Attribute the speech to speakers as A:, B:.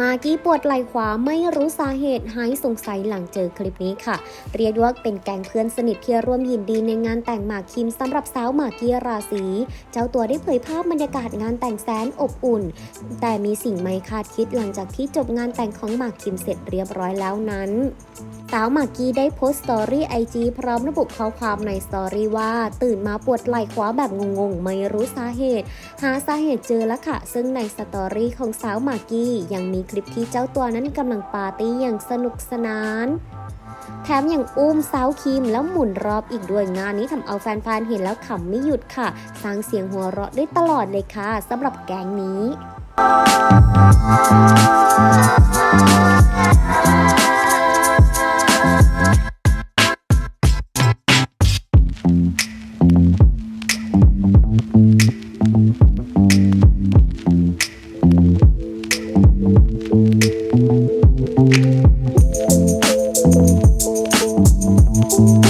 A: มากี้ปวดไหล่ขวาไม่รู้สาเหตุหายสงสัยหลังเจอคลิปนี้ค่ะ เรียกว่าเป็นแก๊งเพื่อนสนิทที่ร่วมยินดีในงานแต่งหมากคิมสำหรับสาวหมากกี้ราศี เจ้าตัวได้เผยภาพบรรยากาศงานแต่งแสนอบอุ่น แต่มีสิ่งไม่คาดคิดหลังจากที่จบงานแต่งของหมากคิมเสร็จเรียบร้อยแล้วนั้นสาวหมากกี้ได้โพสต์สตอรี่ไอจีพร้อมระบุข้อความในสตอรี่ว่า ตื่นมาปวดไหล่ขวาแบบงงๆ ไม่รู้สาเหตุ หาสาเหตุเจอแล้วค่ะ ซึ่งในสตอรี่ของสาวหมากกี้ยังมีคลิปที่เจ้าตัวนั้นกำลังปาร์ตี้อย่างสนุกสนาน แถมยังอุ้มสาวคิมแล้วหมุนรอบอีกด้วยงานนี้ทำเอาแฟนๆเห็นแล้วขำไม่หยุดค่ะ สร้างเสียงหัวเราะได้ตลอดเลยค่ะสำหรับแก๊งนี้
B: Thank you.